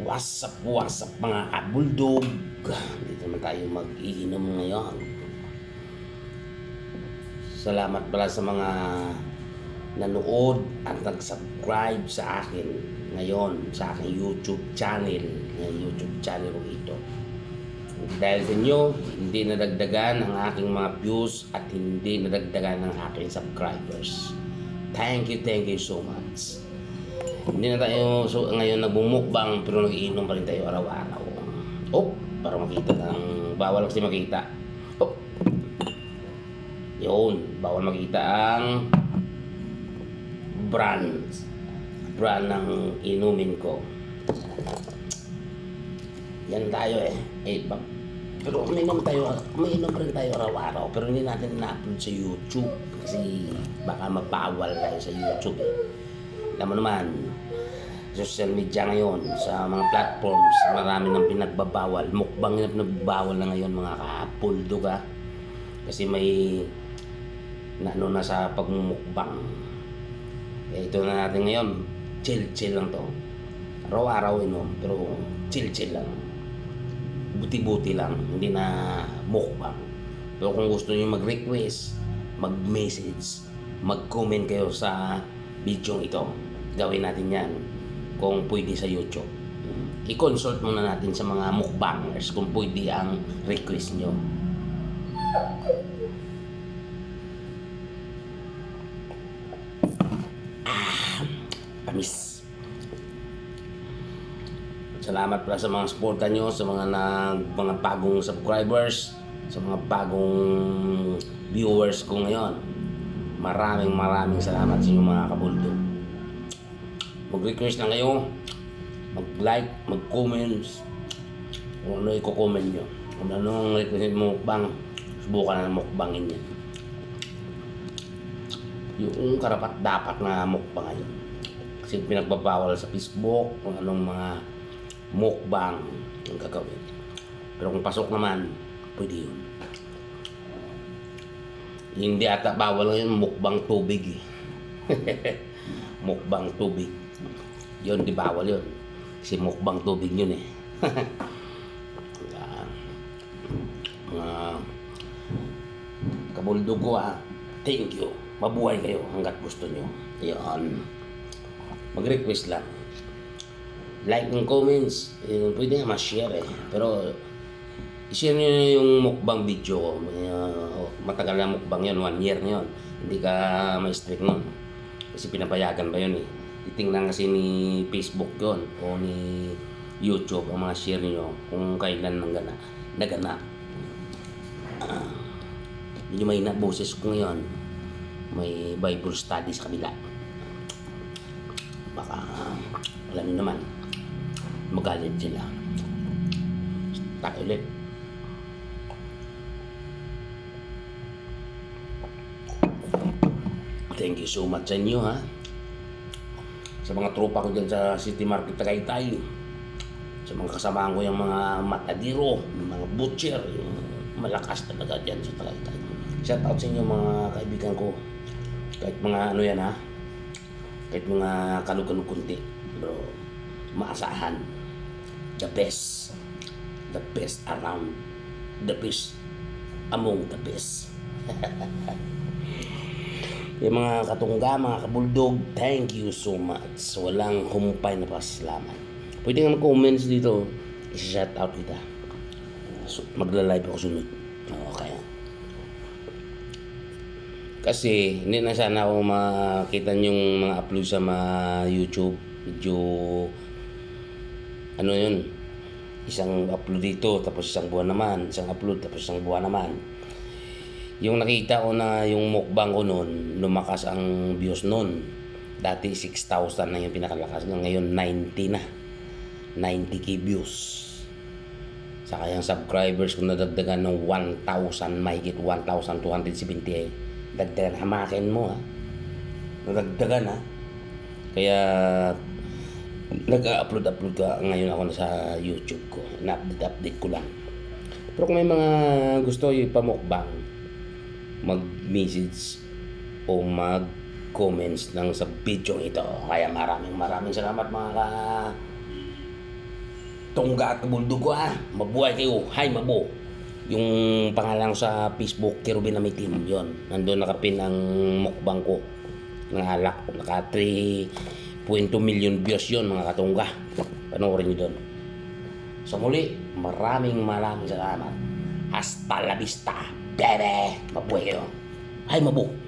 What's up, what's up mga kabuldog? Dito naman tayo mag-iinom ngayon. Salamat pala sa mga nanood at nag-subscribe sa akin ngayon sa aking YouTube channel. Ng YouTube channel ko ito. Dahil sa inyo, hindi nadagdagan ang aking mga views at hindi nadagdagan ang aking subscribers. Thank you, thank you so much. Hindi na tayo so, ngayon nagbumukbang pero nag-iinom pa rin tayo araw-araw. Oh, para makita ng bawal kasi makita. Oh. Yun, bawal makita ang brand brand ng inumin ko. Yan tayo eh. Eh, bak- pero uminom tayo, uminom rin tayo araw-araw. Pero hindi natin na-upload sa YouTube. Kasi baka mabawal tayo sa YouTube eh. Alam mo naman, social media ngayon, sa mga platforms, marami nang pinagbabawal. Mukbang na pinagbabawal na ngayon mga kapuldo ka. Kasi may na ano na sa pagmumukbang. Eh, ito na natin ngayon, chill-chill lang to. Araw-araw inom, pero chill-chill lang. Buti-buti lang, hindi na mukbang. Pero kung gusto niyo mag-request, mag-message, mag-comment kayo sa video ito. Gawin natin yan kung pwede sa YouTube. I-consult muna natin sa mga mukbangers kung pwede ang request nyo. Ah, Tamis. Salamat pala sa mga suporta nyo, sa mga nag, mga bagong subscribers, sa mga bagong viewers ko ngayon. Maraming maraming salamat sa inyo mga kabuldo. Mag-request na kayo, mag-like, mag-comments, kung ano i-comment nyo. Kung anong request mo mukbang, subukan na mukbangin yan. Yung karapat dapat na mukbang yun. Kasi pinagbabawal sa Facebook kung anong mga mukbang yung gagawin. Pero kung pasok naman, pwede yun. Hindi ata bawal ngayon mukbang tubig eh. mukbang tubig. Yun, di bawal yun. Kasi mukbang tubig yun eh. Mga kabuldog ko ah, thank you. Mabuhay kayo hanggat gusto nyo. Yan. Mag-request lang. Like and comments. Yun, pwede nga ma-share eh. Pero, i-share nyo na yung mukbang video ko. Uh, matagal na mukbang yun, one year na yun. Hindi ka ma-strict nun. Kasi pinapayagan pa yun eh. Titingnan kasi ni Facebook yun o ni YouTube ang mga share nyo kung kailan nang gana, naganap. Ah, Medyo may na boses ko ngayon. May Bible study sa kabila. Baka alam niyo naman magalit sila. Tayo ulit. Thank you so much sa inyo ha. Sa mga tropa ko dyan sa City Market Tagaytay. Sa mga kasamahan ko yung mga matadiro, yung mga butcher, yung malakas talaga dyan sa Tagaytay. Shout out sa inyo mga kaibigan ko. Kahit mga ano yan ha. Kahit mga kalug-kalug kunti. Bro, maasahan. The best. The best around. The best among the best. Yung mga katungga, mga kabuldog, thank you so much. Walang humpay na pasalamat. Pwede nga mag-comments dito. I-shout out kita. So, magla-live ako sunod. Okay. Kasi hindi na sana ako makita yung mga upload sa mga YouTube video ano yun isang upload dito tapos isang buwan naman isang upload tapos isang buwan naman yung nakita ko na yung mukbang ko noon lumakas ang views noon. Dati 6,000 na yung pinakalakas. Ngayon 90 na. 90k views. Saka yung subscribers ko nadagdagan ng 1,000 mahigit 1,270 eh. dagdagan hamakin mo ha? Nadagdagan ha? Kaya nag-upload upload ka ngayon ako sa YouTube ko. Na-update update ko lang. Pero kung may mga gusto yung pamukbang mag-message o mag-comments ng sa video ito kaya maraming maraming salamat mga ka Tongga at Buldog ko ha. Mabuhay kayo. Hi, Mabo. Yung pangalan ko sa Facebook, Kerubin Amitin. Yun. Nandun nakapin ang mukbang ko. Ng alak. Naka 3.2 million views yun, mga katungga. Panoorin nyo doon. So muli, maraming maraming salamat. Hasta la vista, bebe! Mabuhay kayo. Hi, Mabo.